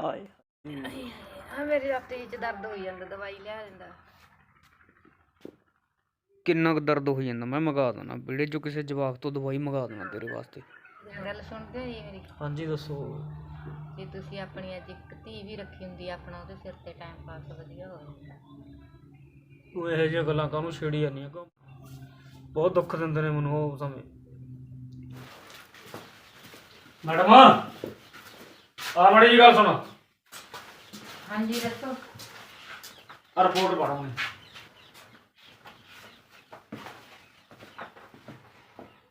ਆਏ। ਆ ਮੇਰੀ ਰਾਤੀ ਚ ਦਰਦ ਹੋਈ ਜਾਂਦਾ ਦਵਾਈ ਲਿਆ ਦਿੰਦਾ। ਕਿੰਨਾ ਕੁ ਦਰਦ ਹੋ ਜਾਂਦਾ? ਮੈਂ ਮੰਗਾ ਦਣਾ ਵੀੜੇ ਚੋਂ ਕਿਸੇ ਜਵਾਕ ਤੋਂ ਦਵਾਈ ਮੰਗਾ ਦਣਾ ਤੇਰੇ ਵਾਸਤੇ। ਗੱਲ ਸੁਣਦੇ ਹੋ ਜੀ ਮੇਰੀ। ਹਾਂਜੀ ਦੱਸੋ। ਜੇ ਤੁਸੀਂ ਆਪਣੀ ਅੱਜ ਇੱਕ ਧੀ ਵੀ ਰੱਖੀ ਹੁੰਦੀ ਆਪਣਾ ਉਹਦੇ ਸਿਰ ਤੇ ਟਾਈਮ ਪਾਸ ਵਧੀਆ ਹੋ ਜਾਂਦਾ। ਤੂੰ ਇਹੋ ਜਿਹੀਆਂ ਗੱਲਾਂ ਕਾਹਨੂੰ ਛੇੜੀ ਜਾਂਦੀਆਂ ਕਿਉਂ ਬਹੁਤ ਦੁੱਖ ਦਿੰਦੇ ਨੇ ਮੈਨੂੰ ਉਹ ਸਮੇਂ। ਮੈਡਮ ਆ ਮੜੀ ਜੀ ਗੱਲ ਸੁਣ। ਆ ਹਾਂਜੀ ਦੱਸੋ। ਰਿਪੋਰਟ ਪੜ੍ਹੋ ਮੈਂ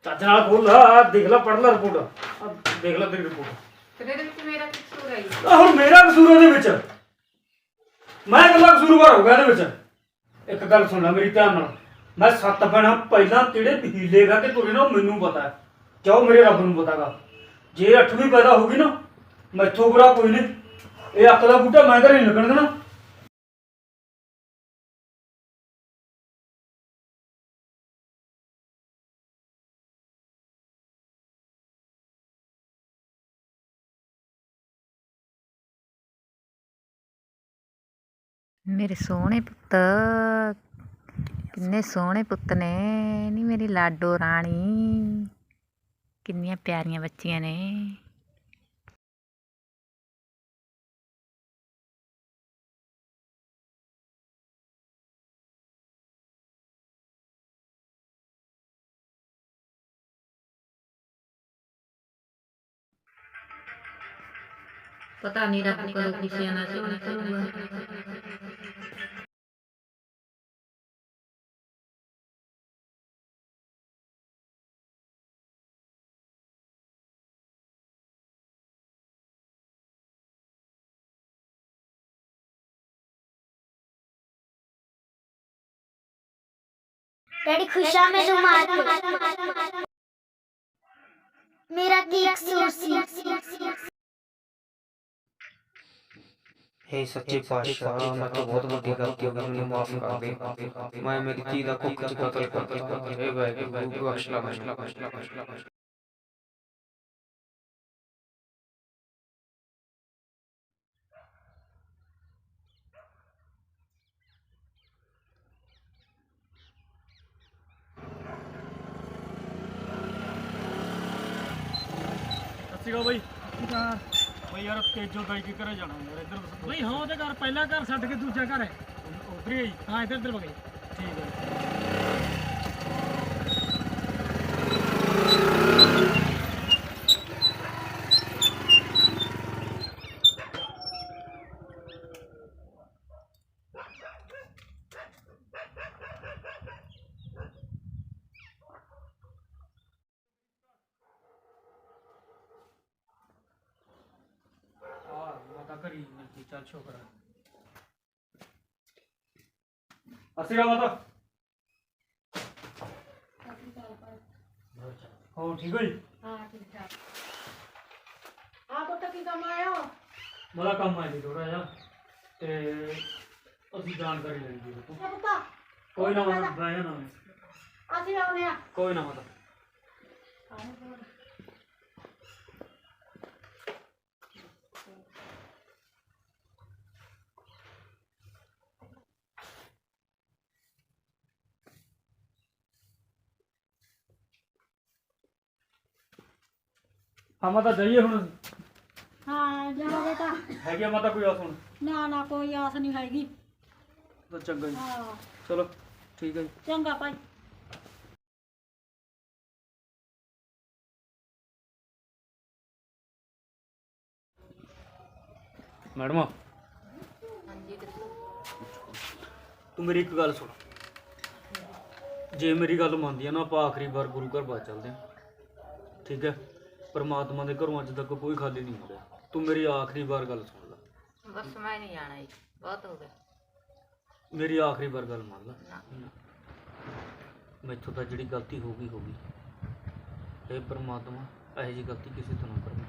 ਚੱਜ ਨਾਲ ਖੋਲ ਆ ਦੇਖ ਲੈ ਪੜ੍ਹ ਲੈ ਰਿਪੋਰਟ ਆ ਦੇਖ ਲੈ ਤੇਰੀ ਰਿਪੋਰਟ ਇਹਦੇ ਵਿੱਚ ਮੇਰਾ ਕਸੂਰ ਹੈ ਜੀ? ਆ ਹੁਣ ਮੇਰਾ ਕਸੂਰ ਇਹਦੇ ਵਿੱਚ। ਮੈਂ ਇਕੱਲਾ ਕਸੂਰਵਾਰ ਹੋ ਗਿਆ ਇਹਦੇ ਵਿੱਚ। ਇੱਕ ਗੱਲ ਸੁਣ ਲੈ ਮੇਰੀ ਧਿਆਨ ਨਾਲ। ਮੈਂ ਸੱਤ ਭੈਣਾਂ ਪਹਿਲਾਂ ਕਿਹੜੇ ਹੀਲੇਗਾ ਕਿ ਤੁਰੇ ਨਾ ਉਹ ਮੈਨੂੰ ਪਤਾ ਹੈ। ਕਿਉਂ ਮੇਰੇ ਰੱਬ ਨੂੰ ਪਤਾਗਾ? ਜੇ ਅੱਠਵੀਂ ਪੈਦਾ ਹੋ ਗਈ ਨਾ, ਮੈਥੋਂ ਬੁਰਾ ਕੋਈ ਨਹੀਂ। ਇਹ ਅੱਖ ਦਾ ਬੂਟਾ ਮੈਂ ਘਰੇ ਨਹੀਂ ਲੱਗਣ ਦੇਣਾ। ਮੇਰੇ ਸੋਹਣੇ ਪੁੱਤ, ਕਿੰਨੇ ਸੋਹਣੇ ਪੁੱਤ ਨੇ। ਨੀ ਮੇਰੀ ਲਾਡੋ ਰਾਣੀ। ਕਿੰਨੀਆਂ ਪਿਆਰੀਆਂ ਬੱਚੀਆਂ ਨੇ। ਪਤਾ ਨਹੀਂ ਰੱਬ ਕਦੋਂ ਕਿਸੇ ਨਾਲ ਸੋਹਣਾ ਕਰੂਗਾ डैडी खुशा में तुम आते मेरा तीख सूरसी हे सच्चे पातशाह मैं तो बहुत बड़ी गलती हो गई मुझे माफ़ कर दे। मैं मेरी तीदा को कुछ कत्ल कर दे। हे भाई बख्शला बख्शला बख्शला बख्शला ਅਕਾਲ ਬਾਈ। ਬਾਈ ਯਾਰ ਤੇਜੋ ਦਾਈ ਕੇ ਘਰੇ ਜਾਣਾ ਯਾਰ ਇੱਧਰ ਦੱਸੋ। ਨਹੀਂ ਹਾਂ ਉਹਦੇ ਘਰ ਪਹਿਲਾ ਘਰ ਛੱਡ ਕੇ ਦੂਜਾ ਘਰ ਹੈ। ਉਧਰ ਹੀ ਹਾਂ ਇੱਧਰ ਇੱਧਰ ਵਗੇ ਠੀਕ ਹੈ ਆਇਆ? ਬੜਾ ਕੰਮ ਆਇਆ ਜੀ ਥੋੜਾ ਜਿਹਾ ਤੇ ਅਸੀਂ ਜਾਣਕਾਰੀ ਲੈਣੀ ਸੀ ਤੂੰ ਪੁੱਤਾ। ਕੋਈ ਨਾ ਮਾਤਾ ਬਹਿ ਜਾਣਾ ਮੈਂ ਅਸੀਂ ਆਉਨੇ ਆ ਕੋਈ ਨਾ ਮਾਤਾ। ਹਾਂ ਮਾਤਾ ਜਾਈਏ ਹੁਣ। ਹਾਂ ਜਾਣਾ ਬੇਟਾ ਹੈਗੀ ਆ ਮਾਤਾ ਕੋਈ ਆਸ ਹੁਣ? ਨਾ ਨਾ ਕੋਈ ਆਸ ਨਹੀਂ ਹੈਗੀ। ਤਾਂ ਚੰਗਾ ਜੀ। ਹਾਂ। ਚਲੋ ਠੀਕ ਹੈ ਜੀ। ਚੰਗਾ ਭਾਈ। ਮੈਡਮ। ਤੂੰ ਮੇਰੀ ਇੱਕ ਗੱਲ ਸੁਣ। ਜੇ ਮੇਰੀ ਗੱਲ ਮੰਨਦੀ ਆ ਨਾ ਆਪਾਂ ਆਖਰੀ ਵਾਰ ਗੁਰੂ ਘਰ ਬਾਅਦ ਚੱਲਦੇ ਆ। ਠੀਕ ਹੈ ਪਰਮਾਤਮਾ ਦੇ ਘਰੋਂ ਅੱਜ ਤੱਕ ਕੋਈ ਖਾਲੀ ਨਹੀਂ ਹੁੰਦਾ ਤੂੰ ਮੇਰੀ ਆਖਰੀ ਵਾਰ ਗੱਲ ਸੁਣ ਲੈ। ਬਸ ਮੈਂ ਨਹੀਂ ਜਾਣਾ ਜੀ ਬਹੁਤ ਹੋ ਗਿਆ। ਮੇਰੀ ਆਖਰੀ ਵਾਰ ਗੱਲ ਮੰਨ ਲੈ। ਨਾ। ਮੈਥੋਂ ਤਾਂ ਜਿਹੜੀ ਗਲਤੀ ਹੋ ਗਈ ਹੋ ਗਈ। ਇਹ ਪਰਮਾਤਮਾ ਇਹੋ ਜਿਹੀ ਗਲਤੀ ਕਿਸੇ ਤੋਂ ਨਾ ਕਰੇ।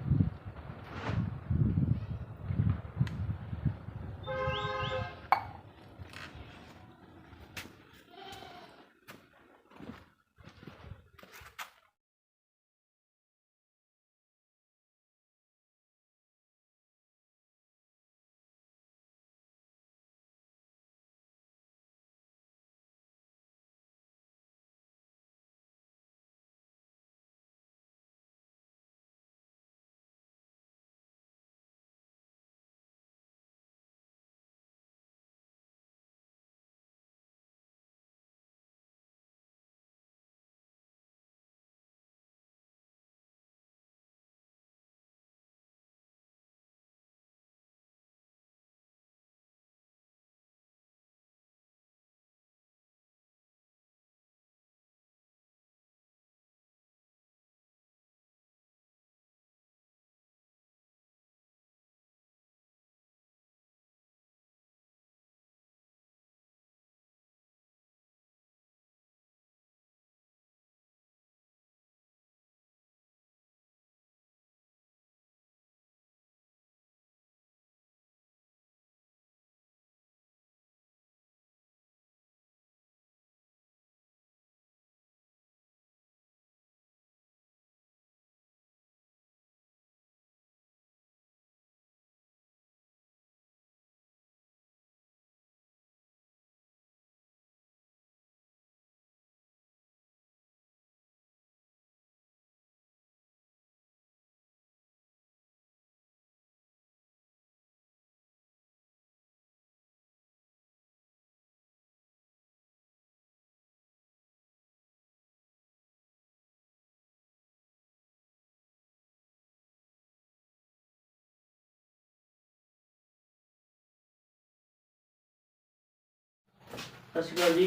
ਸਤਿ ਸ਼੍ਰੀ ਅਕਾਲ ਜੀ।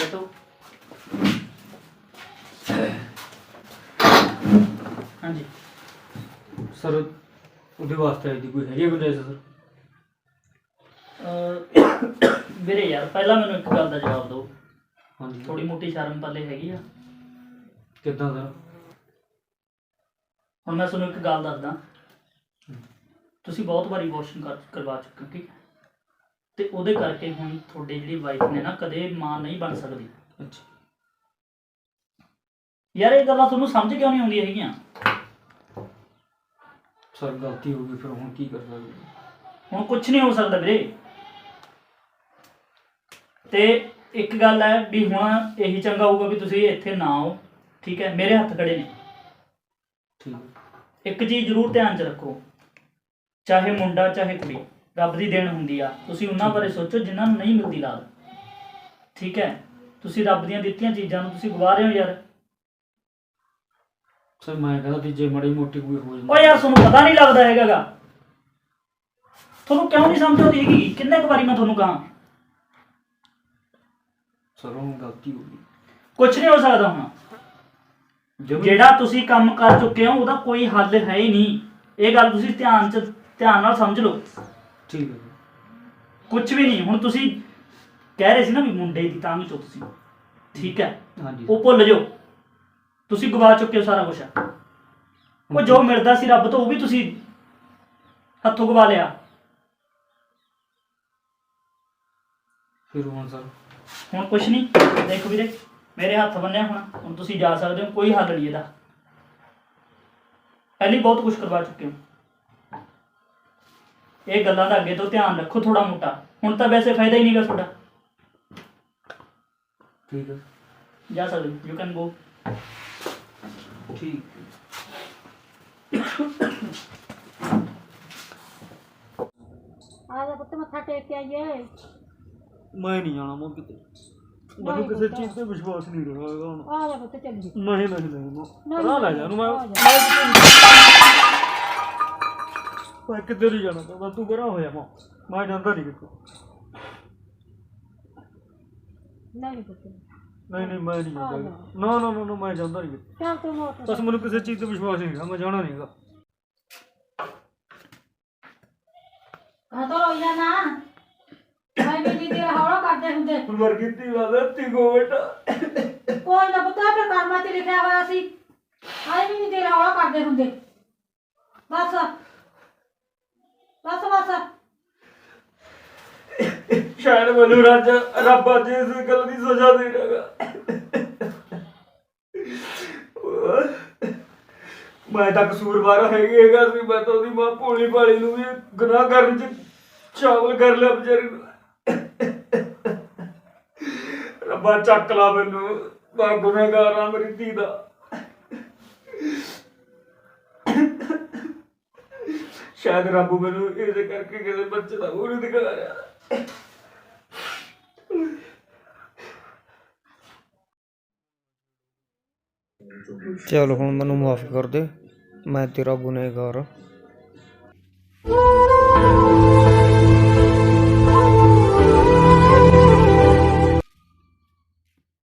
ਬੈਠੋ। ਹਾਂਜੀ। ਸਰ ਉਹਦੇ ਵਾਸਤੇ ਦੀ ਕੋਈ ਹੈਗੀ ਗੁੰਜਾਇਸ਼ ਸਰ ਅਹ ਵੀਰੇ ਯਾਰ ਪਹਿਲਾਂ ਮੈਨੂੰ ਇੱਕ ਗੱਲ ਦਾ ਜਵਾਬ ਦਿਓ। ਹਾਂਜੀ। ਥੋੜੀ ਮੋਟੀ ਸ਼ਰਮ ਪੱਲੇ ਹੈਗੀ ਆ। ਕਿੱਦਾਂ ਸਰ? ਹੁਣ ਮੈਂ ਤੁਹਾਨੂੰ ਇੱਕ ਗੱਲ ਦੱਸਦਾ। ਤੁਸੀਂ ਬਹੁਤ ਵਾਰੀ ਵਾਸ਼ਿੰਗ ਕਰ ਕਰਵਾ ਚੁੱਕੇ ਹੋ ਠੀਕ ਹੈ? ਤੇ ਉਹਦੇ ਕਰਕੇ ਹੁਣ ਤੁਹਾਡੀ ਜਿਹੜੀ ਵਾਈਫ ਨੇ ਨਾ ਕਦੇ ਮਾਂ ਨਹੀਂ ਬਣ ਸਕਦੀ। ਅੱਛਾ। ਯਾਰ ਇਹ ਗੱਲਾਂ ਤੁਹਾਨੂੰ ਸਮਝ ਕਿਉਂ ਨਹੀਂ ਆਉਂਦੀਆਂ ਹੈਗੀਆਂ? ਸਰ ਗਲਤੀ ਹੋ ਗਈ ਫਿਰ ਹੁਣ ਕੀ ਕਰ ਸਕਦੇ ਹੁਣ ਕੁਝ ਨਹੀਂ ਹੋ ਸਕਦਾ ਵੀਰੇ। ਤੇ ਇੱਕ ਗੱਲ ਹੈ ਵੀ ਹੁਣ ਇਹੀ ਚੰਗਾ ਹੋਊਗਾ ਵੀ ਤੁਸੀਂ ਇੱਥੇ ਨਾ ਆਓ ਠੀਕ ਹੈ? ਮੇਰੇ ਹੱਥ ਖੜੇ ਨੇ। ਠੀਕ ਇੱਕ ਚੀਜ਼ ਜ਼ਰੂਰ ਧਿਆਨ 'ਚ ਰੱਖੋ ਚਾਹੇ ਮੁੰਡਾ ਚਾਹੇ ਕੁੜੀ। ਰੱਬ ਦੀ ਦੇਣ ਹੁੰਦੀ ਆ। ਤੁਸੀਂ ਉਹਨਾਂ ਬਾਰੇ ਸੋਚੋ ਜਿਨ੍ਹਾਂ ਨੂੰ ਨਹੀਂ ਮਿਲਦੀ ਲਾਦ ਠੀਕ ਹੈ? ਤੁਸੀਂ ਰੱਬ ਦੀਆਂ ਦਿੱਤੀਆਂ ਚੀਜ਼ਾਂ ਨੂੰ ਤੁਸੀਂ ਗਵਾ ਰਹੇ ਹੋ ਯਾਰ। ਸਰ ਮੈਂ ਕਹਿੰਦਾ ਸੀ ਜੇ ਮੜੀ ਮੋਟੀ ਕੋਈ ਹੋ ਓ ਯਾਰ ਤੁਹਾਨੂੰ ਪਤਾ ਨਹੀਂ ਲੱਗਦਾ ਹੈਗਾਗਾ। ਤੁਹਾਨੂੰ ਕਿਉਂ ਨਹੀਂ ਸਮਝ ਆਉਂਦੀ ਹੈਗੀ? ਕਿੰਨੇ ਕੁ ਵਾਰੀ ਮੈਂ ਤੁਹਾਨੂੰ ਕਹਾਂ? ਸਰ ਹੁਣ ਗਲਤੀ ਹੋ ਗਈ। ਕੁਝ ਨਹੀਂ ਹੋ ਸਕਦਾ ਹੁਣ। ਜਿਹੜਾ ਤੁਸੀਂ ਕੰਮ ਕਰ ਚੁੱਕੇ ਹੋ ਉਹਦਾ ਕੋਈ ਹੱਲ ਹੈ ਹੀ ਨਹੀਂ। ਇਹ ਗੱਲ ਤੁਸੀਂ ਧਿਆਨ ਚ ਧਿਆਨ ਨਾਲ ਸਮਝ ਲਓ। ਠੀਕ ਹੈ ਜੀ। ਕੁਝ ਵੀ ਨਹੀਂ ਹੁਣ ਤੁਸੀਂ ਕਹਿ ਰਹੇ ਸੀ ਨਾ ਵੀ ਮੁੰਡੇ ਦੀ ਤਾਂ ਵੀ ਚੋ ਤੁਸੀਂ ਠੀਕ ਹੈ? ਹਾਂਜੀ। ਉਹ ਭੁੱਲ ਜਾਓ। ਤੁਸੀਂ ਗਵਾ ਚੁੱਕੇ ਹੋ ਸਾਰਾ ਕੁਝ ਉਹ ਜੋ ਮਿਲਦਾ ਸੀ ਰੱਬ ਤੋਂ ਉਹ ਵੀ ਤੁਸੀਂ ਹੱਥੋਂ ਗਵਾ ਲਿਆ। ਫਿਰ ਹੁਣ ਸਰ? ਹੁਣ ਕੁਝ ਨਹੀਂ। ਦੇਖੋ ਵੀਰੇ ਮੇਰੇ ਹੱਥ ਬੰਨਿਆ ਹੁਣ। ਹੁਣ ਤੁਸੀਂ ਜਾ ਸਕਦੇ ਹੋ ਕੋਈ ਹੱਲ ਨਹੀਂ ਇਹਦਾ। ਪਹਿਲੀ ਬਹੁਤ ਕੁਝ ਕਰਵਾ ਚੁੱਕੇ ਹੋ। ਇਹ ਗੱਲਾਂ ਦਾ ਅੱਗੇ ਤੋਂ ਧਿਆਨ ਰੱਖੋ ਥੋੜਾ ਮੋਟਾ। ਹੁਣ ਤਾਂ ਵੈਸੇ ਫਾਇਦਾ ਹੀ ਨਹੀਂਗਾ ਤੁਹਾਡਾ। ਠੀਕ ਹੈ। ਜਾ ਸਕਦੇ ਯੂ ਕੈਨ ਗੋ ਠੀਕ। ਆ ਜਾ ਪੁੱਤ ਮੱਥਾ ਟੇਕ ਕੇ ਆਈਏ। ਮੈਂ ਨਹੀਂ ਜਾਣਾ ਮੈਂ ਕਿਤੇ ਮੈਨੂੰ ਕਿਸੇ ਚੀਜ਼ ਤੇ ਵਿਸ਼ਵਾਸ ਨਹੀਂ ਰਿਹਾ ਹੈਗਾ ਹੁਣ। ਆ ਜਾ ਪੁੱਤ ਚੱਲੀਏ। ਨਹੀਂ ਨਹੀਂ ਨਹੀਂ ਮੈਂ ਪਰਾਂ ਲੈ ਜਾ ਨੂੰ ਮੈਂ ਮੈਂ ਕਿੱਧਰ ਹੀ ਜਾਣਾ ਤਾਂ ਤੂੰ ਪਰਾਂ ਹੋਇਆ ਮੈਂ। ਮੈਂ ਜਾਂਦਾ ਨਹੀਂ ਕਿਤੇ ਨਹੀਂ ਪੁੱਤ ਨਹੀਂ ਨਹੀਂ ਮੈਂ ਨਹੀਂ ਜਾਂਦਾ। ਨਾ ਨਾ ਨਾ ਮੈਂ ਜਾਂਦਾ ਨਹੀਂ ਕਿਤੇ ਚੱਲ ਤੂੰ ਮੋਟਰ ਬਸ ਮੈਨੂੰ ਕਿਸੇ ਚੀਜ਼ ਤੇ ਵਿਸ਼ਵਾਸ ਨਹੀਂ ਰਿਹਾ ਮੈਂ ਜਾਣਾ ਨਹੀਂਗਾ ਹਾਂ ਤਾਂ ਰੋਈ ਜਾ ਨਾ ਮੈਂ ਵੀ ਦੀਦੀ ਹੌਲਾ ਕਰਦੇ ਹੁੰਦੇ। ਮਰ ਕੀਤੀ ਵਾਦਾ ਤੀ ਕੋ ਬੇਟਾ। ਕੋਈ ਨਾ ਪੁੱਤ ਆਪਣੇ ਕਰਮਾਂ 'ਚ ਲਿਖਿਆ ਹੋਇਆ ਸੀ। ਆਏ ਵੀ ਨਹੀਂ ਤੇਰਾ ਹੌਲਾ ਕਰਦੇ ਹੁੰਦੇ। ਬਸ ਬਸ ਬਸ। ਸ਼ਾਇਦ ਮੈਨੂੰ ਰੱਜ, ਰੱਬ ਅੱਜ ਇਸ ਗੱਲ ਦੀ ਸਜ਼ਾ ਦੇ ਮੈਂ ਤਾਂ ਕਸੂਰਵਾਰ ਹੈਗਾ ਸੀ, ਮੈਂ ਤਾਂ ਉਹਦੀ ਮਾਂ ਭੋਲੀ ਭਾਲੀ ਨੂੰ ਵੀ ਗੁਨਾਹ ਕਰਨ ਚ ਸ਼ਾਮਲ ਕਰ ਲਿਆ ਵਿਚਾਰੀ ਨੂੰ। ਰੱਬਾ ਚੱਕ ਲਾ ਮੈਨੂੰ, ਮੈਂ ਗੁਨਾਹਗਾਰ ਆ ਮੇਰੀ ਧੀ ਦਾ। ਸ਼ਾਇਦ ਰੱਬ ਮੈਨੂੰ ਇਹਦੇ ਕਰਕੇ ਕਿਸੇ ਬੱਚੇ ਦਾ ਉਹ ਨਹੀਂ ਦਿਖਾ ਰਿਹਾ। ਚੱਲ ਹੁਣ ਮੈਨੂੰ ਮਾਫ ਕਰ ਦੇ, ਮੈਂ ਤੇਰਾ ਗੁਨੇਗਾਰ